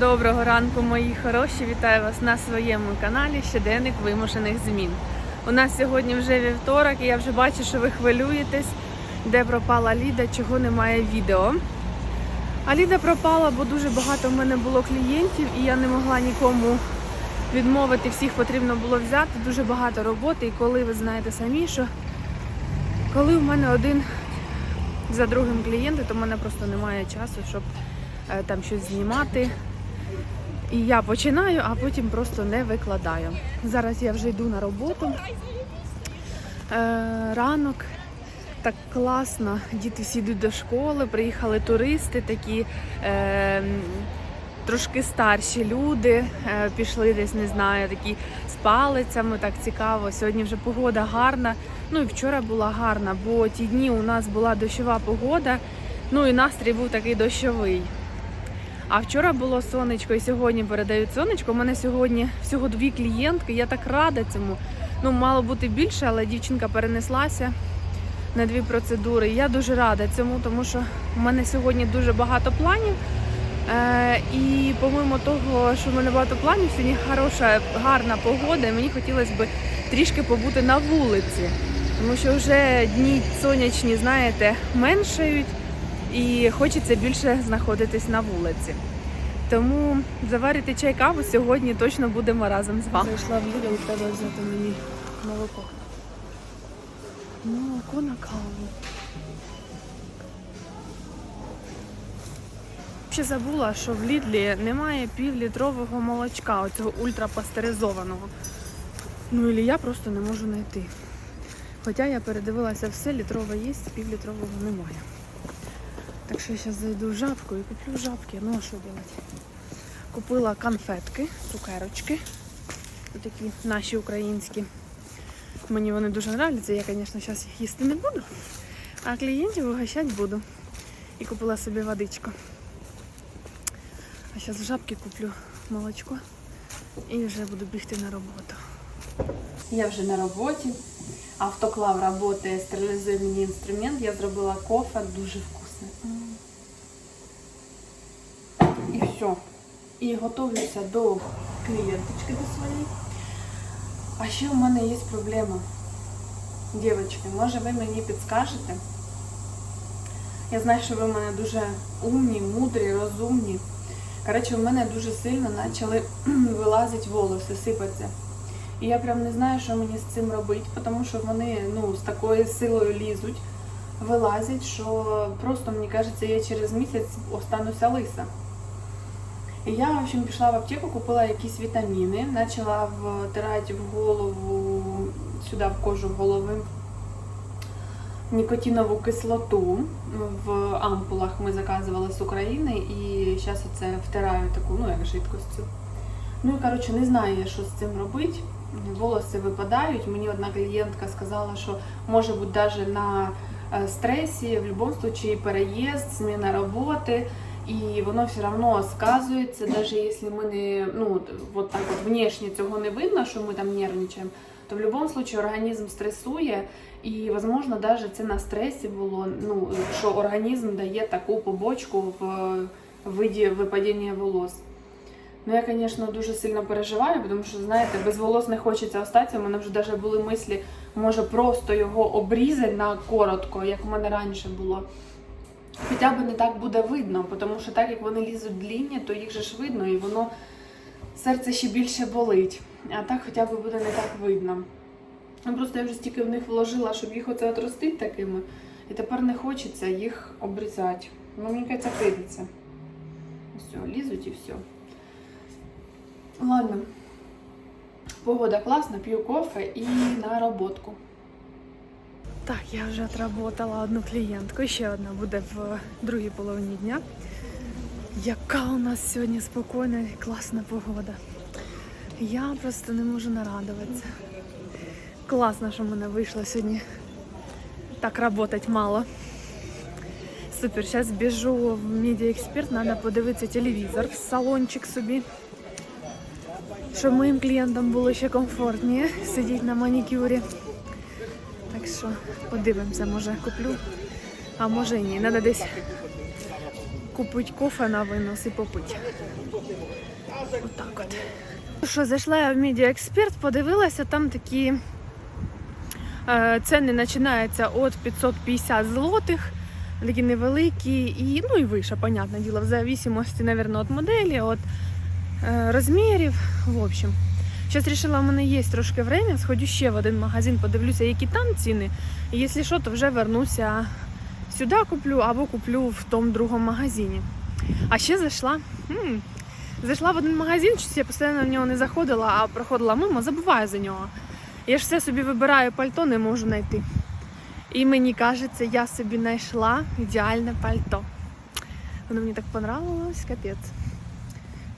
Доброго ранку, мої хороші! Вітаю вас на своєму каналі Щоденник вимушених змін. У нас сьогодні вже вівторок, і я вже бачу, що ви хвилюєтесь, де пропала Ліда, чого немає відео. А Ліда пропала, бо дуже багато в мене було клієнтів, і я не могла нікому відмовити. Всіх потрібно було взяти. Дуже багато роботи. І коли ви знаєте самі, що коли в мене один за другим клієнти, то в мене просто немає часу, щоб е, там щось знімати. І я починаю, а потім просто не викладаю. Зараз я вже йду на роботу. Е, ранок. Так класно. Діти всі йдуть до школи, приїхали туристи, такі е, трошки старші люди. Е, пішли десь, не знаю, такі з палицями, так цікаво. Сьогодні вже погода гарна. Ну і вчора була гарна, бо ті дні у нас була дощова погода, ну і настрій був такий дощовий. А вчора було сонечко, і сьогодні передають сонечко. У мене сьогодні всього дві клієнтки. Я так рада цьому. Ну, мало бути більше, але дівчинка перенеслася на дві процедури. Я дуже рада цьому, тому що в мене сьогодні дуже багато планів. Е, і помимо того, що в мене багато планів, сьогодні хороша, гарна погода, і мені хотілося б трішки побути на вулиці. Тому що вже дні сонячні, знаєте, меншають і хочеться більше знаходитись на вулиці. Тому заварити чай каву сьогодні точно будемо разом з вами. Прийшла в Lidl, треба взяти мені молоко. Молоко на каву. Ще забула, що в Лідлі немає півлітрового молочка, оцього ультрапастеризованого. Ну і я просто не можу знайти. Хоча я передивилася все, літрове є, півлітрового немає. Що я зараз зайду в жабку і куплю жабки. Ну а що робити? Купила конфетки, цукерочки. Такі наші українські. Мені вони дуже подобаються. Я, звісно, зараз їх їсти не буду, а клієнтів вигощати буду. І купила собі водичку. А зараз в жабки куплю молочко і вже буду бігти на роботу. Я вже на роботі. Автоклав працює, стерилізує мені інструмент. Я зробила кофе, дуже вкусне. І все. І готуюся до клієнточки до своєї. А ще у мене є проблема. Дівчатки, може ви мені підскажете? Я знаю, що ви в мене дуже умні, мудрі, розумні. Коротше, у мене дуже сильно почали вилазити волоси, сипатися. І я прям не знаю, що мені з цим робити, тому що вони ну, з такою силою лізуть, вилазять, що просто, мені кажеться, я через місяць остануся лиса. Я, в общем, пішла в аптеку, купила якісь вітаміни, почала втирати в голову, сюди в кожу голови нікотинову кислоту в ампулах ми заказували з України і зараз це втираю таку, ну як жидкостю. Ну і коротше, не знаю я, що з цим робити. Волоси випадають. Мені одна клієнтка сказала, що може бути навіть на е, стресі, в будь-якому випадку переїзд, зміна роботи. І воно все одно сказується, навіть якщо ми не ну от так от внешне цього не видно, що ми там нервничаємо, то в будь-якому випадку організм стресує, і можливо, навіть це на стресі було. Ну що організм дає таку побочку в виді випадіння волос. Ну, я, звісно, дуже сильно переживаю, тому що, знаєте, без волос не хочеться остатися. У мене вже навіть були мислі, може просто його обрізати на коротко, як у мене раніше було. Хоча б не так буде видно, тому що так як вони лізуть длінні, то їх же ж видно, і воно серце ще більше болить. А так хоча б буде не так видно. Ну, Просто я вже стільки в них вложила, щоб їх оце отростити такими, і тепер не хочеться їх обрізати. Ну, мені кажеться, прийдеться. Все, лізуть і все. Ладно. Погода класна, п'ю кофе і на роботку. Так, я вже отработала одну клієнтку, ще одна буде в другій половині дня. Яка у нас сьогодні спокійна і класна погода. Я просто не можу нарадуватися. Класно, що в мене вийшло сьогодні так працювати мало. Супер, зараз біжу в Expert, треба подивитися телевізор в салончик собі. Щоб моїм клієнтам було ще комфортніше сидіти на манікюрі. Що подивимося, може куплю, а може ні. Треба десь купити кофе на винос і попити. Отак от. Ну Що, зайшла я в Expert, подивилася, там такі е, ціни починаються від 550 злотих, такі невеликі, і, ну і вище, понятне діло, в зависимості, мабуть, від моделі, від е, розмірів. В общем. Зараз вирішила, у мене є трошки время, сходю ще в один магазин, подивлюся, які там ціни. І якщо що, то вже вернуся сюди куплю або куплю в тому другому магазині. А ще зайшла. м, Зайшла в один магазин, щось я постійно в нього не заходила, а проходила мимо, забуваю за нього. Я ж все собі вибираю пальто, не можу знайти. І мені кажеться, я собі знайшла ідеальне пальто. Воно мені так понравилось, капець.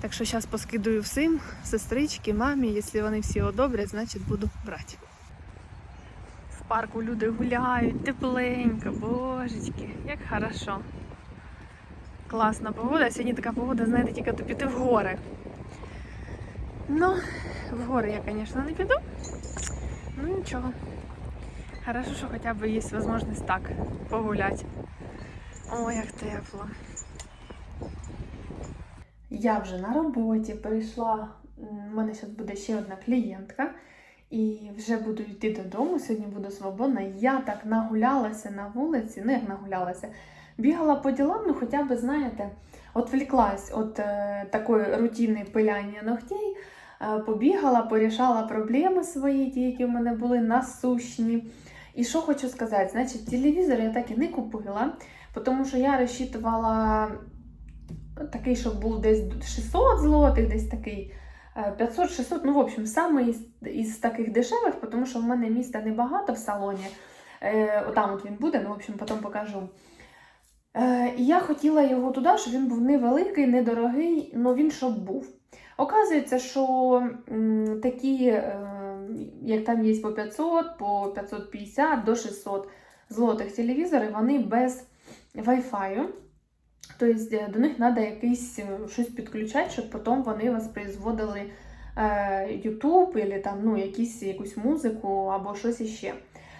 Так що зараз поскидую всім, сестрички, мамі, якщо вони всі одобрять, значить буду брати. В парку люди гуляють, тепленько, божечки, як хорошо. Класна погода. Сьогодні така погода, знаєте, тільки то піти в гори. Ну, в гори я, звісно, не піду. Ну нічого. Хорошо, що хоча б є можливість так погуляти. Ой, як тепло. Я вже на роботі прийшла. У мене зараз буде ще одна клієнтка. І вже буду йти додому. Сьогодні буду свободна. Я так нагулялася на вулиці, ну як нагулялася, бігала по ділам, ну хоча б, знаєте, отвлеклась від е, такої рутини пиляння ногтей, е, побігала, порішала проблеми свої, ті, які в мене були насущні. І що хочу сказати, значить, телевізор я так і не купила, тому що я розчитувала такий, щоб був десь 600 злотих, десь такий. 500-600, ну, в общем, саме із, із таких дешевих, тому що в мене міста небагато в салоні. Е, отам от він буде, ну, в общем, потім покажу. Е, і я хотіла його туди, щоб він був невеликий, недорогий, але він щоб був. Оказується, що такі, е, як там є по 500, по 550 до 600 злотих телевізори, вони без Wi-Fi. Тобто до них треба якийсь е, щось підключати, щоб потім вони воспроизводили е, YouTube або ну, якусь музику або щось іще.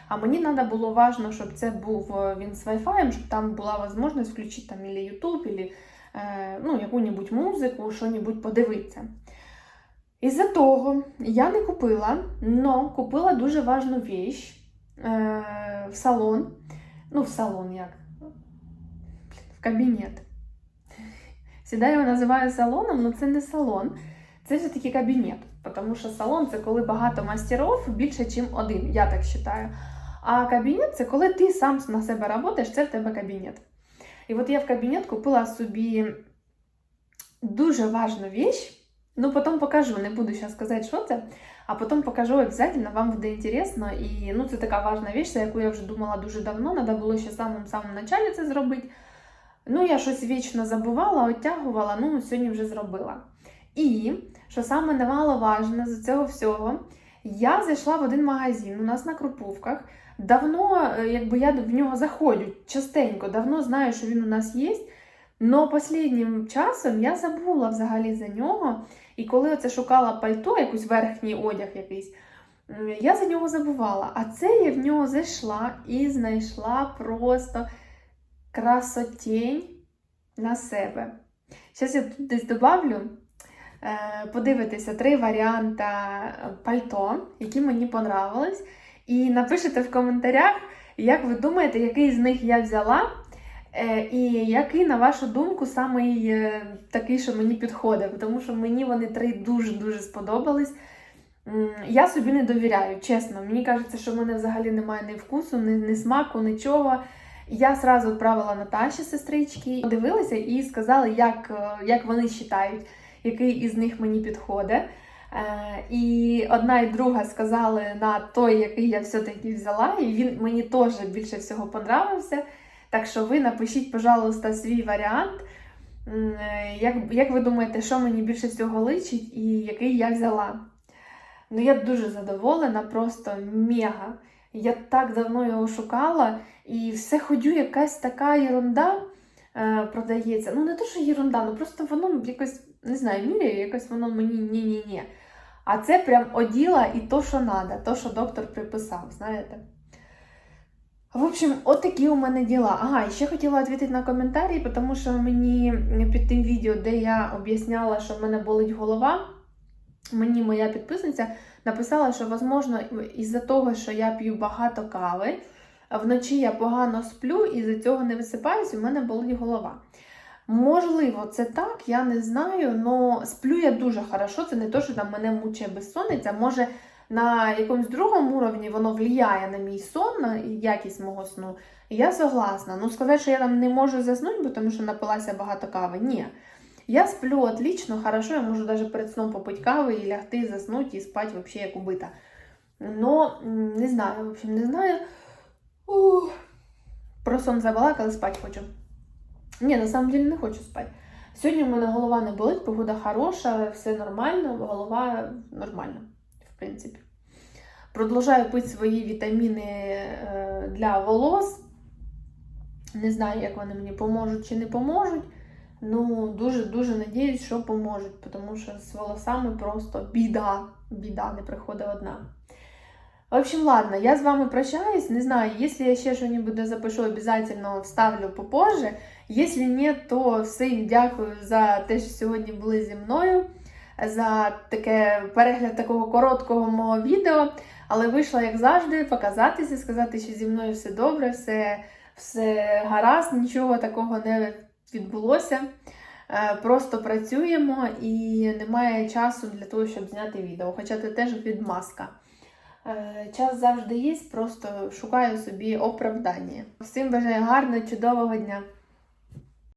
А мені треба було важливо, щоб це був е, він з Wi-Fi, щоб там була можливість включити там ілі YouTube, ілі, е, ну, яку-небудь музику, що-небудь подивитися. Із-за того я не купила, але купила дуже важну віч е, в салон. Ну, в салон як? Кабінет. Всегда його називаю салоном, але це не салон, це все-таки кабінет. Тому що салон це коли багато мастерів більше, ніж один, я так вважаю. А кабінет це коли ти сам на себе працюєш, це в тебе кабінет. І от я в кабінет купила собі дуже важну віч. Ну, потім покажу, не буду зараз сказати, що це, а потім покажу обов'язково, вам буде інтересно. І ну, це така важна віч, за яку я вже думала дуже давно, треба було ще в самому-самому началі це зробити. Ну, я щось вічно забувала, оттягувала, ну, сьогодні вже зробила. І, що саме немаловажне з цього всього, я зайшла в один магазин у нас на Крупувках. Давно, е, якби я в нього заходжу частенько, давно знаю, що він у нас є. Но останнім часом я забула взагалі за нього. І коли оце шукала пальто, якийсь верхній одяг якийсь, я за нього забувала. А це я в нього зайшла і знайшла просто красотень на себе. Зараз я тут десь добавлю. е, Подивитися три варіанти пальто, які мені понравились. І напишите в коментарях, як ви думаєте, який з них я взяла, е, і який, на вашу думку, самий е, такий, що мені підходить. Тому що мені вони три дуже-дуже сподобались. Я собі не довіряю, чесно. Мені кажеться, що в мене взагалі немає ні вкусу, ні, ні смаку, нічого. Я сразу відправила Наташі сестрички, дивилася і сказали, як, е, як вони вважають, який із них мені підходить. Е, і одна і друга сказали на той, який я все-таки взяла, і він мені теж більше всього понравився. Так що ви напишіть, пожалуйста, свій варіант. Е, Як, як ви думаєте, що мені більше всього личить і який я взяла? Ну, я дуже задоволена, просто мега. Я так давно його шукала, і все ходю, якась така ерунда е, продається. Ну, не то, що ерунда, ну просто воно якось, не знаю, міряю, якось воно мені ні-ні-ні. А це прям оділа і то, що треба, то, що доктор приписав, знаєте. В общем, от такі у мене діла. Ага, і ще хотіла відповідати на коментарі, тому що мені під тим відео, де я об'ясняла, що в мене болить голова, мені моя підписниця написала, що, можливо, із-за того, що я п'ю багато кави, вночі я погано сплю і з-за цього не висипаюсь, у мене болить голова. Можливо, це так, я не знаю, але сплю я дуже хорошо. Це не то, що там мене мучає безсонниця. Може, на якомусь другому уровні воно впливає на мій сон, на якість мого сну. Я согласна. Ну, сказати, що я там не можу заснути, тому що напилася багато кави. Ні. Я сплю отлично, хорошо, я можу навіть перед сном попити кави і лягти, заснути і спати вообще як убита. Но не знаю, в общем, не знаю. Ух. Про сон забалакала, спати хочу. Ні, на самом деле не хочу спати. Сьогодні в мене голова не болить, погода хороша, все нормально, голова нормальна, в принципі. Продовжую пити свої вітаміни е, для волос. Не знаю, як вони мені поможуть чи не поможуть. Ну, дуже-дуже надіюсь, що поможуть, тому що з волосами просто біда. Біда не приходить одна. В общем, ладно, я з вами прощаюсь. Не знаю, если я ще что-нибудь запишу, обязательно вставлю попозже. Якщо ні, то всім дякую за те, що сьогодні були зі мною, за таке перегляд такого короткого мого відео. Але вийшла, як завжди, показатися, сказати, що зі мною все добре, все, все гаразд, нічого такого не відбулося. Е, Просто працюємо і немає часу для того, щоб зняти відео. Хоча це теж відмазка. Е, Час завжди є, просто шукаю собі оправдання. Всім бажаю гарного, чудового дня!